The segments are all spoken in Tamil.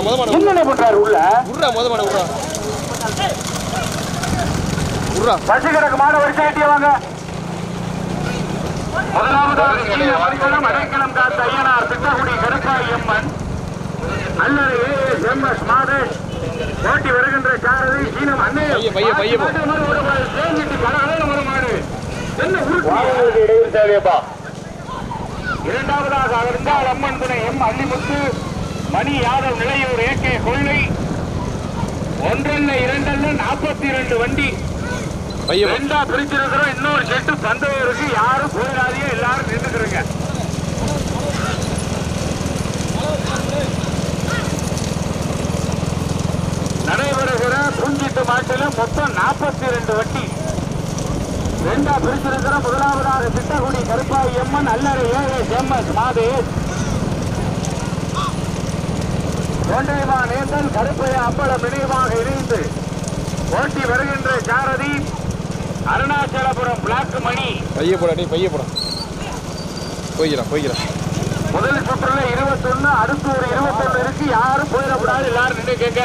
விட்றா விட்றா முத மாட முன்னணி பண்றாரு உள்ள? விட்றா முத மாட விட்றா விட்றா பசி கிடக்கு மாட வரிசை கட்டியவாங்க முதலாவதாக இனிய மணிக்கலம் அடைக்கலம் காத்த ஐயனார் திட்டக்குடி கருப்பாய் எம்மன். அல்லது எம் எஸ் மாதேஷ். போட்டி வருகின்ற சாரதி சீனம் அன்னை பைய, பைய. இடையில் தேவையப்பா. இரண்டாவதாக இருந்தால் அம்மன் துணை எம் அல்லிமுத்து மணி யாதவ் நிலையூர் ஏகே கொள்ளை. ஒன்றல்ல இரண்டல்ல நாற்பத்தி இரண்டு வண்டி. ரெண்டா பிரிச்சிருக்கிறோம். இன்னொரு செட்டு பந்தயம் இருக்கு யாரும் போயிடாதீங்க. எல்லாரும் நின்றுக்கிறீங்க நடைபெறுகிற பூஞ்சிட்டு மாட்டில மொத்தம் நாற்பத்தி ரெண்டு வண்டி. ரெண்டா பிரிச்சிருக்கிற முதலாவதாக திட்டக்குடி கருப்பாய் எம்மன் அல்லறை எம் எஸ் மாதேஷ். தொண்டைமா நேந்தல் கருப்பைய அம்பலம் இணையமாக இணைந்து போட்டி வருகின்ற சாரதி அருணாச்சலபுரம் பிளாக் மணி. பைய போடா டேய் பைய போடா போய்க்கிறா போய்க்கிறா முதல் சுற்றுல இருபத்தொன்னு அடுத்து ஒரு இருபத்தொன்னு இருக்கு. யாரும் போயிடக்கூடாது எல்லாரும் நின்று கேட்க.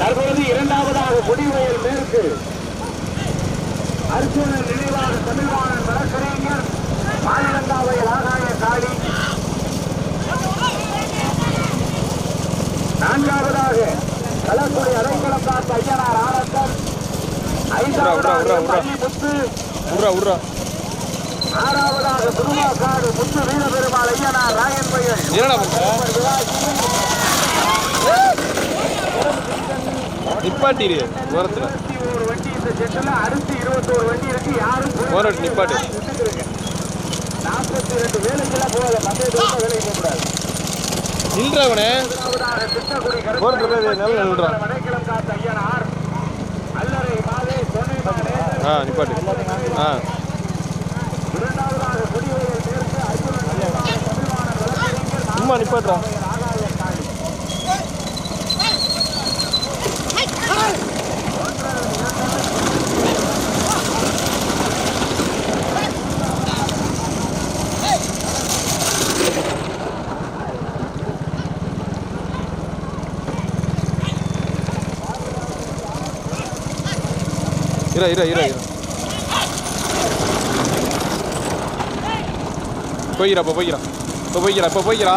தற்போது இரண்டாவதாக முடிவயல் மேற்கு. அர்ஜுனன் நினைவாக தமிழ்வாணன் வழக்கறிஞர் மாநிலங்காவையில் ஆகாய காளி நான்காவதாக கலக்குடி அடைக்கலம் காத்த ஐயனார் ஆனந்தன். விட்றா ஆறாவதாக புதுமாக்காடு முத்து வீரபெருமாள் ஐயனார் ராயன் பையன். நிப்பாட்டிடு ஓரத்துல. இருபத்தி ஒரு வண்டி இந்த செட்டுல அடுத்து இருபத்தோரு வண்டி இருக்கு யாரும் ஓரம் நிப்பாட்டு. நாற்பத்தி ரெண்டு வேலைக்கெல்லாம் போகாத பந்தயத்துல வேலைக்கு போகக்கூடாது. நின்றா அவனே முதலாவதாக திட்டக்குடி ஓரத்துல போய் நல்ல மாதே ஆ நிப்பாட்டு. ஆ. சும்மா இரு இரு இரு. இரு போய்கிறா இப்போ போய்கிறா இப்போ போய்கிறா இப்போ போய்கிறா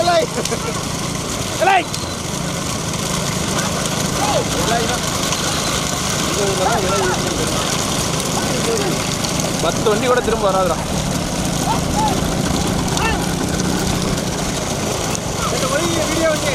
ஏலை ஏலை பத்து வண்டி கூட திரும்ப வராதுடா. வீடியோ வந்து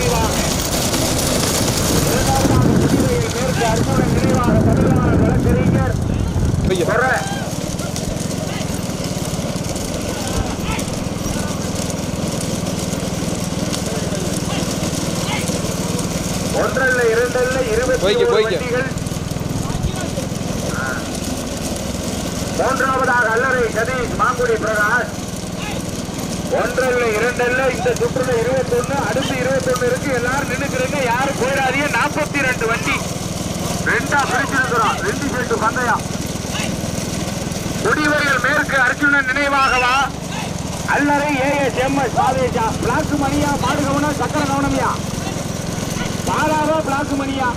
நினைவாக மேற்கு அர்ஜுனன் நினைவாக தமிழ்நாடு வழக்கறிஞர் ஒன்றல்ல இரண்டல்ல இருபத்தி மூன்றாவதாக அல்லறை கதீஷ் மாங்குடி பிரகாஷ் ஒன்றல்ல இரண்டல்ல இந்த சுற்றுல இருபத்தொன்னு அடுத்து இருபத்தொன்னு இருக்கு. எல்லாரும் நின்னுக்கிறீங்க. யாரும் போயிடாதீங்க. நாற்பத்தி ரெண்டு வண்டி. ரெண்டா பிரிச்சிருக்கிறோம் ரெண்டு செட்டு பந்தயம். முடிவரையில் மேற்கு அர்ஜுனன் நினைவாகவா? அல்லறை ஏஎஸ் எம்எஸ் பாவேஜா. பிளாக்கு மணியா மாடு கவனம் சக்கர கவனம்யா பாலாவா பிளாக்கு மணியா.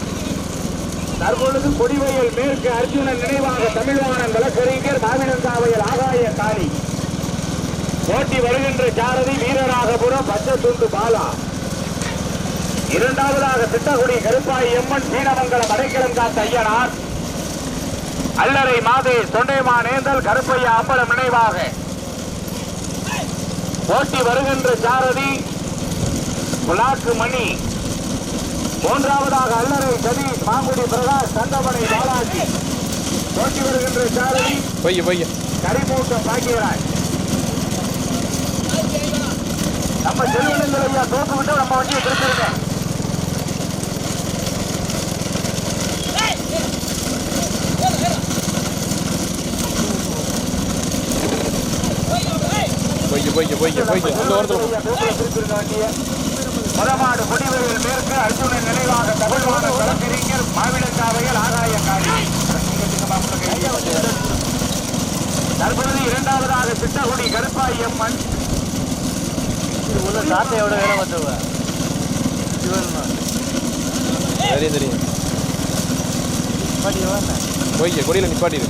தற்பொழுது கொடிவயல் மேற்கு அர்ஜுனன் நினைவாக தமிழ்வாணன் வழக்கறிஞர் மாவினந்தாவையல் ஆகாய காளி போட்டி வருகின்ற சாரதி வீரராகபுரம் பச்சத்துண்டு பாலா. இரண்டாவதாக திட்டக்குடி கருப்பாய் எம்மன் சீனமங்கலம் அடைக்கலம் காத்த ஐயனார். அல்லறை மாதே தொண்டைமா நேந்தல் கருப்பையா அப்பளம் நினைவாக. போட்டி வருகின்ற சாரதி புலாக்கு மணி. மூன்றாவதாக அல்லறை சதீஷ் மாங்குடி பிரகாஷ் தண்டமணி பாலாஜி. போட்டி வருகின்ற சாரதி கரிமூட்டம் பாக்கியராஜ். நம்ம செல்வனங்கள் ஐயா தோப்பு விட்டு நம்ம வண்டியை திருப்பிருங்க போய்யா போய்யா போய்யா போய்யா அந்த ஓரத்தில் மதமாடு முடிவுகள் மேற்கு அர்ஜுனன் நினைவாக தமிழ்வான வழக்கறிஞர் மாவிடக்காவையில் ஆகாய காளி தற்பொழுது இரண்டாவதாக திட்டகுடி கருப்பாய் உள்ள சாட்டையோட வேலை பார்த்தவ தெரியும் தெரியும். போய்யா கொடியில் நிப்பாட்டிடு.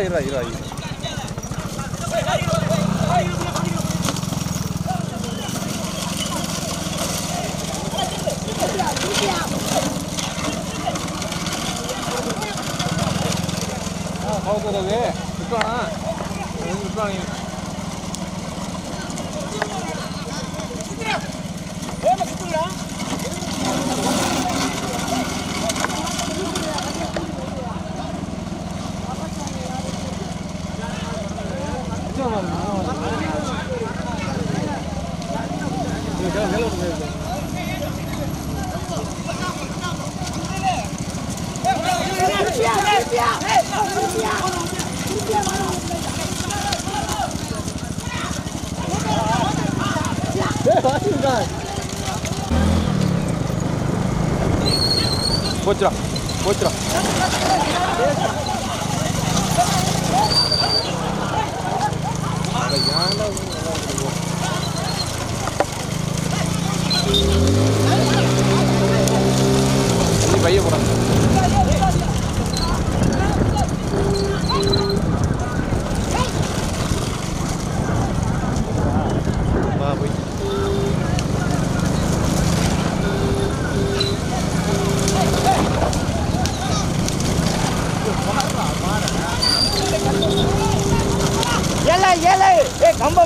இரா இரா இரா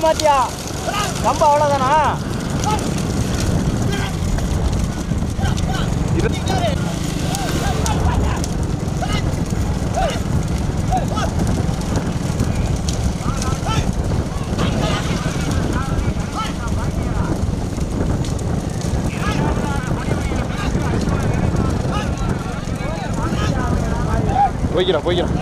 மாத்தியா கம்பம் அவ்வளோதானா போய்க்கிறோம் போய்க்கிறோம்.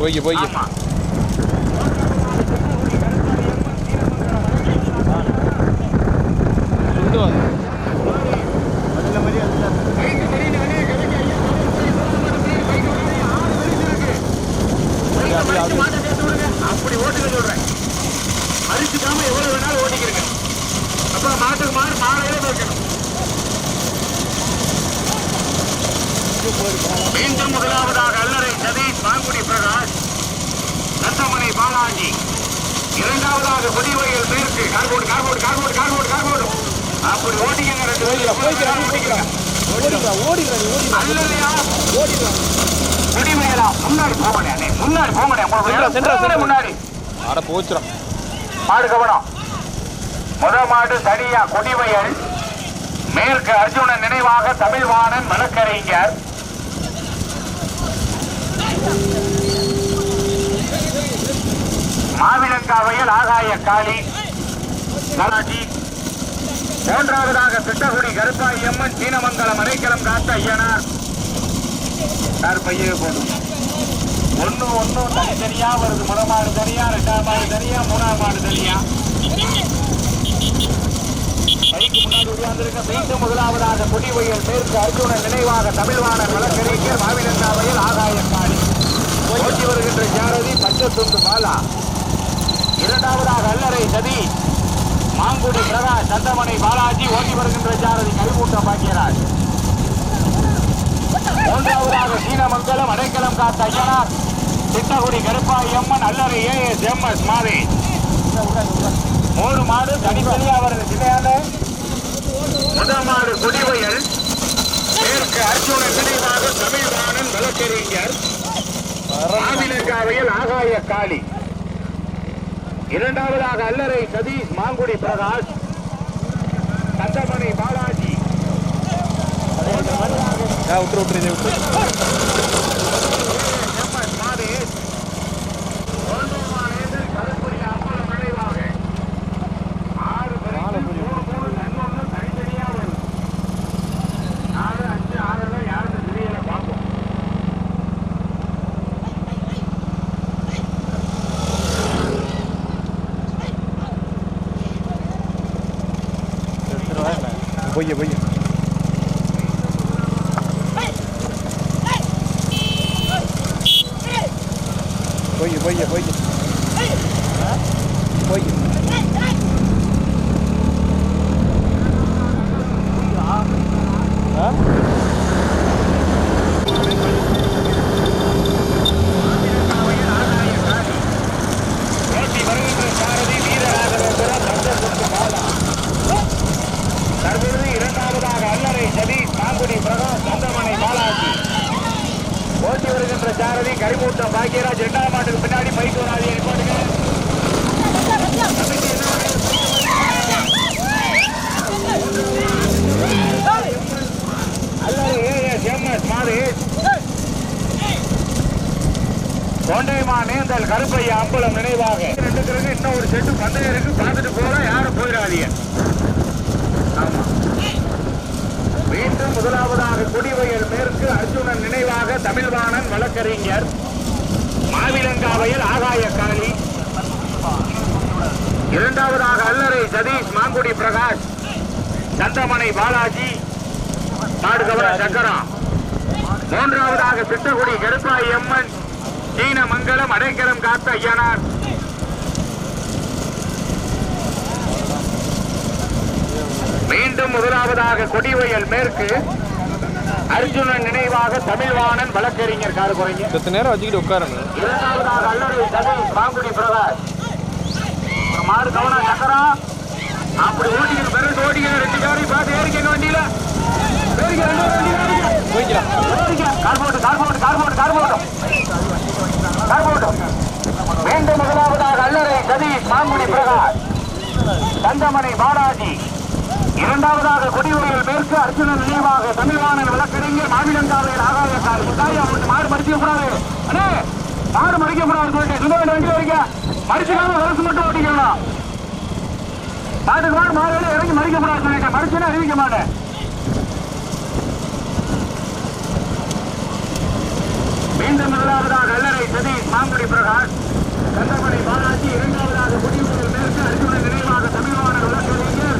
மாதிரி அதுதான் அப்படி ஓட்டுக்க சொல்றேன். அரிச்சுக்காம எவ்வளவு வேணாலும் ஓட்டிக்கிறேங்க. அப்ப மாட்டுக்கு மாடு மாலையில வைக்கணும் மீண்டும் முதலாவதாக அல்லறை சதீஷ் மாங்குடி பிரகாஷ் நத்தமனை பாலாஜி இரண்டாவதாக கொடிவயல் மேற்கு கார்போடு கார்போடு கார்போடு கார்போடு கார்போடு அப்படி ஓட்டிக்கங்க ரெண்டு பேரும் ஓடிடுறா ஓடிடுறா ஓடிடுறா ஓடிடுறா முன்னாடி முன்னாடி முன்னாடி அட போச்சுடா மாடு கவனம் முத மாடு தனியா மேற்கு அர்ஜுனன் நினைவாக தமிழ்வாணன் வழக்கறிஞர் மாவிலங்காவையில் ஆகாய காளி பாலாஜி மூன்றாவதாக திட்டகுடி கருப்பாய் அம்மன் சீனமங்கலம் அரைக்கலம் காத்த ஐயனார். சார் பையே போடும் ஒண்ணு ஒண்ணு தனித்தனியா வருது. முத மாடு தனியா ரெண்டாம் மாடு தனியா மூணாம் மாடு தனியா. பைக்கு முன்னாடி உட்கார்ந்திருக்க மீண்டும் முதலாவதாக குடிவயல் மேற்கு அர்ஜுனன் நினைவாக தமிழ்வாணர் வழக்கறிஞர் மாவிலங்காவையில் ஆகாய காளி. ஓட்டி வருகின்ற ஜாரதி பஞ்சத்துண்டு பாலா இரண்டாவதாக அல்லறை சதி மாங்குடி பிரகாஷ் சந்தமனை பாலாஜி ஓட்டி வருகின்ற சாரதி கரிமூட்டம் பாக்கியராஜ். மூன்றாவதாக சீனமங்கலம் அடைக்கலம் காத்த ஐயனார். சித்தகுடி கருப்பாய் அம்மன் அல்லறை ஏஎஸ் எம் எஸ் மாதே. மூணு மாடு தனித்தனியா அவரது சிலையான முதல் மாடு குடிவயல். மேற்கு அர்ஜுனன் நினைவாக தமிழ்வாணன் வழக்கறிஞர். மாவிலங்காவையில் ஆகாய காளி. இரண்டாவதாக அல்லரை சதீஷ் மாங்குடி பிரகாஷ் கந்தமணி பாலாஜி. ஆ விட்டுரு. выйди, выйди. Выйди, выйди, выйди. Выйди. தொண்டைமா நேந்தல் கருப்பையா அம்பலம் நினைவாக. ரெண்டு பிறகு இன்னும் ஒரு செட்டு பந்தயம் இருக்கு பார்த்துட்டு போகலாம் யாரும் போயிடாதீங்க. ஆமா. மீண்டும் முதலாவதாக குடிவயல் மேற்கு அர்ஜுனன் நினைவாக தமிழ்வாணன் வழக்கறிஞர் மாவிலங்காவையில் ஆகாய காளி இரண்டாவதாக அல்லறை சதீஷ் மாங்குடி பிரகாஷ் சந்தமனை பாலாஜி மாடுகவர சக்கரம் மூன்றாவதாக சித்தகுடி கருப்பாய் எம்மன் சீன மங்கலம் அடைக்கலம் காத்த ஐயனார். மீண்டும் முதலாவதாக கொடிவயல் மேற்கு அர்ஜுனன் நினைவாக தமிழ்வாணன் வழக்கறிஞர் காடு குறைங்க செத்த நேரம் வச்சுக்கிட்டு உட்காருங்க. இரண்டாவதாக அல்லறை சதீஷ் மாங்குடி பிரகாஷ் ஒரு மாடு கவனம் சக்கரம் அப்படி ஓட்டிக்கிட்டு பிறகு ஓட்டிக்க ரெண்டு ஜோடி பார்த்து ஏறிக்க வண்டியில? ஏறிக்க ரெண்டு வண்டியில. போய்க்கலாம். ஏறிக்க. கார் போட்டு கார் போட்டு கார் போட்டு கார் போட்டு. கார் மீண்டும் முதலாவதாக அல்லறை சதீஷ் மாங்குடி பிரகாஷ். தந்தமனை பாலாஜி. இரண்டாவதாக கொடிவரையில் மேற்கு அர்ஜுனன் நினைவாக தமிழ்வாணன் விளக்கறிஞர் மாவிலங்காவையில் ஆகாய கால் முட்டாயா அவனுக்கு மாடு மடிக்க கூடாது. அண்ணே மாறு மடிக்க கூடாது சொல்லிட்டு சுந்த வேண்டிய வண்டி வரைக்க மடிச்சுக்காம வரசு மட்டும் ஓட்டிக்கணும் மாட்டுக்கு மாடு மாடு இறங்கி மடிக்க கூடாது சொல்லிட்டேன். மடிச்சுன்னா அறிவிக்க மாட்டேன். மீண்டும் முதலாவதாக அல்லறை சதீஷ் மாங்குடி பிரகாஷ். கந்தமணி பாலாஜி இரண்டாவதாக முடிவுகள் மேற்கு அர்ஜுனன் நினைவாக தமிழ்வாணர் வழக்கறிஞர்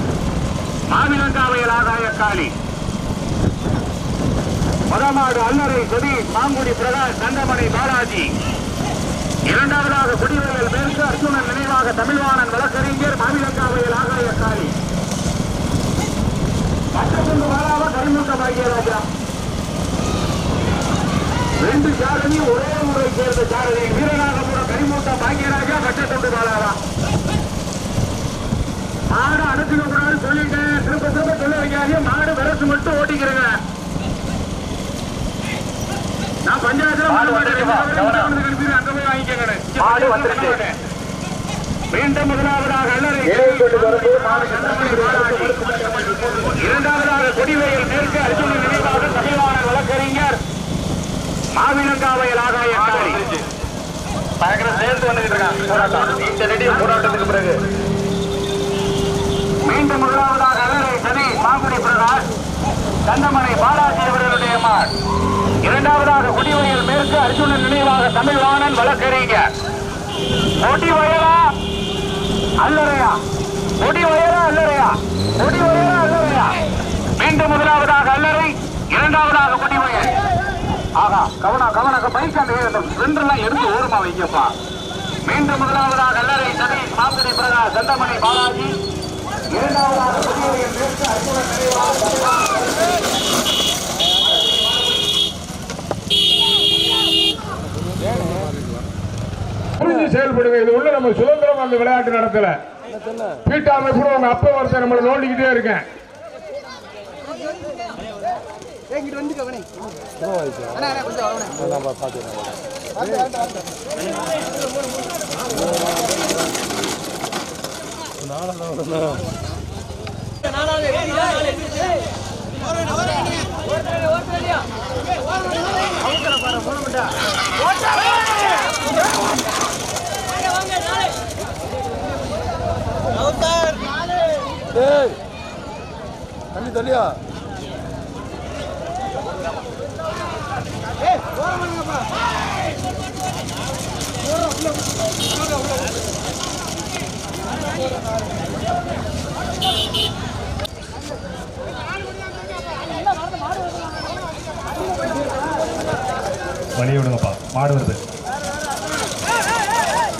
மாவிலங்காவையில் ஆதாய காளி முதமாடு அல்லறை சதீஷ் மாங்குடி பிரகாஷ் கந்தமணி பாலாஜி. இரண்டாவதாக குடிவயல் மேற்கு அர்ஜுனன் நினைவாக தமிழ்வாணன் வழக்கறிஞர் மாவிலங்காவையில் ஆகாய காளி பட்டத்துண்டு வாராவ கரிமுக பாக்கியராஜா ரெண்டு சாரதி ஒரே முறை சேர்ந்த சாரதி வீரநாகபுரம் கரிமூட்ட பாக்கியராஜா பட்டத்துண்டு வாழாவா மாடு அனுப்பிக்க கூடாது சொல்லிட்டேன் திரும்ப திரும்ப சொல்ல வைக்காதீங்க. மாடு விரசு மட்டும் ஓட்டிக்கிறேங்க. நான் பஞ்சாயத்துல மாடு அனுப்பி அங்க போய் வாங்கிக்கங்க. மாடு வந்துருச்சு. மீண்டும் முதலாவதாக இரண்டாவதாக கொடிவையில் மேற்கு அர்ஜுன நினைவாக தமிழ்வாணன் வழக்கறிஞர் மாவிலங்காவையில் ஆகாய காளி பயங்கர சேர்ந்து வந்துட்டு இருக்கான். போராட்டம். இந்த நெடிய போராட்டத்துக்கு பிறகு. மீண்டும் முதலாவதாக மாங்குடி பிரகாஷ் பாலாஜி அவர்களுடைய இரண்டாவதாக குடிவயல் மேற்கு அர்ஜுனன் நினைவாக தமிழ்வாணன் வழக்கறிஞர். கொடி வயலா அல்லறையா? கொடி வயலா அல்லறையா? கொடி வயலா அல்லறையா? மீண்டும் முதலாவதாக அல்லறை இரண்டாவதாக கொடி வயல் ஆகா முதலாவதாக கவனக்க பைக் அந்த எடுத்து ஓரமா வைக்கப்பா மீண்டும் முதலாவதாக அல்லறை சதீஷ் மாங்குடி பிரகாஷ் செந்தமணி பாலாஜி. இரண்டாவதாக புரிஞ்சு செயல்படுங்க. இது உள்ள நம்ம சுதந்திரம் அந்த விளையாட்டு நடத்தல. வீட்டாமை கூட உங்க அப்ப ஒருத்தர் நம்மளை நோண்டிக்கிட்டே இருக்கேன். நம்ம பார்த்துக்கலாம் ஏய் தள்ளி தள்ளியா? வழிய விடுங்கப்பா. மாடு வருது.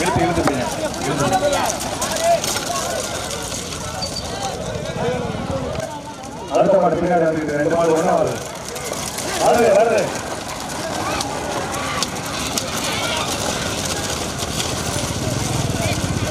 இழுத்து இழுத்து போய் அடுத்த மாடு பின்னாடி வந்துருக்கு ரெண்டு மாடு ஒன்றா வருது.